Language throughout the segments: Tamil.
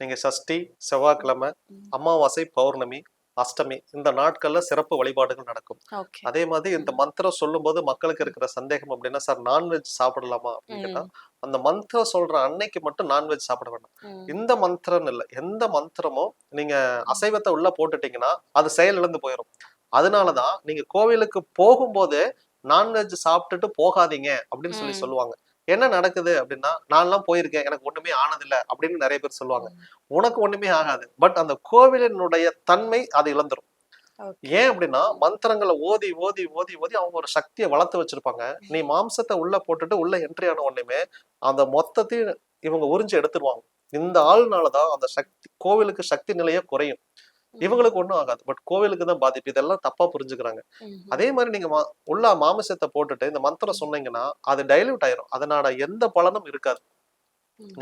நீங்க சஷ்டி செவ்வாய்க்கிழமை. அமாவாசை பௌர்ணமி அஷ்டமி இந்த நாட்கள்ல சிறப்பு வழிபாடுகள் நடக்கும். அதே மாதிரி இந்த மந்திரம் சொல்லும்போது மக்களுக்கு இருக்கிற சந்தேகம் அப்படின்னா சார் நான்வெஜ் சாப்பிடலாமா? அப்படின்னு அந்த மந்திரம் சொல்ற அன்னைக்கு மட்டும் நான்வெஜ் சாப்பிட வேண்டாம் ம். இந்த மந்திரம் இல்ல. எந்த மந்திரமும் நீங்க அசைவத்தை உள்ள போட்டுட்டீங்கன்னா அது செயல் இழந்து போயிடும் அதனாலதான் நீங்க கோவிலுக்கு போகும்போதே நான்வெஜ் சாப்பிட்டுட்டு போகாதீங்க அப்படின்னு சொல்லி. சொல்லுவாங்க. என்ன நடக்குது அப்படின்னா நான்லாம் போயிருக்கேன் எனக்கு ஒண்ணுமே ஆனதில்ல அப்படின்னு நிறைய பேர் சொல்லுவாங்க. உனக்கு ஒண்ணுமே ஆகாது. பட் அந்த கோவிலினுடைய தன்மை அது இழந்துரும். ஏன் அப்படின்னா மந்திரங்களை ஓதி ஓதி ஓதி ஓதி அவங்க ஒரு சக்தியை வளர்த்து வச்சிருப்பாங்க. நீ மாம்சத்தை உள்ள போட்டுட்டு உள்ள என்ட்ரி ஆன உடனேமே அந்த மொத்தத்தையும் இவங்க உறிஞ்சு எடுத்துருவாங்க. இந்த ஆள்னாலதான் அந்த சக்தி கோவிலுக்கு சக்தி நிலையே குறையும். இவங்களுக்கு ஒண்ணும் ஆகாது. பட் கோவிலுக்கு தான் பாதிப்பு. இதெல்லாம் தப்பா புரிஞ்சுக்கிறாங்க. அதே மாதிரி நீங்க உள்ள மாமிசத்தை போட்டுட்டு இந்த மந்திரம் சொன்னீங்கன்னா அது டைல்யூட் ஆயிரும். அதனால எந்த பலனும் இருக்காது.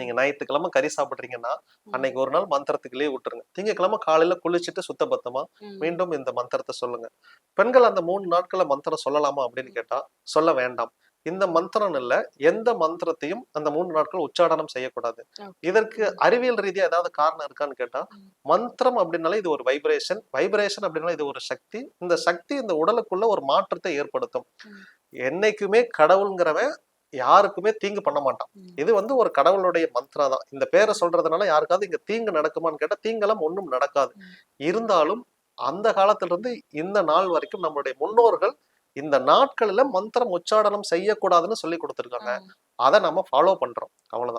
நீங்க ஞாயிற்றுக்கிழமை கறி சாப்பிடுறீங்கன்னா. அன்னைக்கு ஒரு நாள் மந்திரத்துக்கு லீவ் விட்டுருங்க. திங்கக்கிழமை காலையில குளிச்சுட்டு சுத்தபத்தமா. மீண்டும் இந்த மந்திரத்தை சொல்லுங்க. பெண்கள் அந்த மூணு நாட்கள மந்திரம் சொல்லலாமா அப்படின்னு கேட்டா சொல்ல வேண்டாம். இந்த மந்திரம் இல்ல எந்த மந்திரத்தையும் அந்த மூணு நாட்கள் உச்சாடனம் செய்யக்கூடாது. இதற்கு அறிவியல் ரீதியா ஏதாவது காரணம் இருக்கான்னு கேட்டா. மந்திரம் அப்படின்னாலே இது ஒரு வைப்ரேஷன் வைப்ரேஷன் அப்படின்னாலே இது ஒரு சக்தி இந்த சக்தி இந்த உடலுக்குள்ள ஒரு மாற்றத்தை ஏற்படுத்தும். என்னைக்குமே கடவுள்ங்கிறவன் யாருக்குமே தீங்கு பண்ண மாட்டான். இது வந்து ஒரு கடவுளுடைய மந்திரம் தான் இந்த பேரை சொல்றதுனால யாருக்காவது இங்க தீங்கு நடக்குமான்னு கேட்டா தீங்கெல்லாம் ஒண்ணும் நடக்காது. இருந்தாலும் அந்த காலத்துல இருந்து இந்த நாள் வரைக்கும் நம்மளுடைய முன்னோர்கள் இந்த நாட்களில மந்திரம் உச்சாடனம் செய்யக்கூடாதுன்னு சொல்லி கொடுத்துருக்காங்க. அதை நம்ம ஃபாலோ பண்றோம். அவ்வளவுதான்.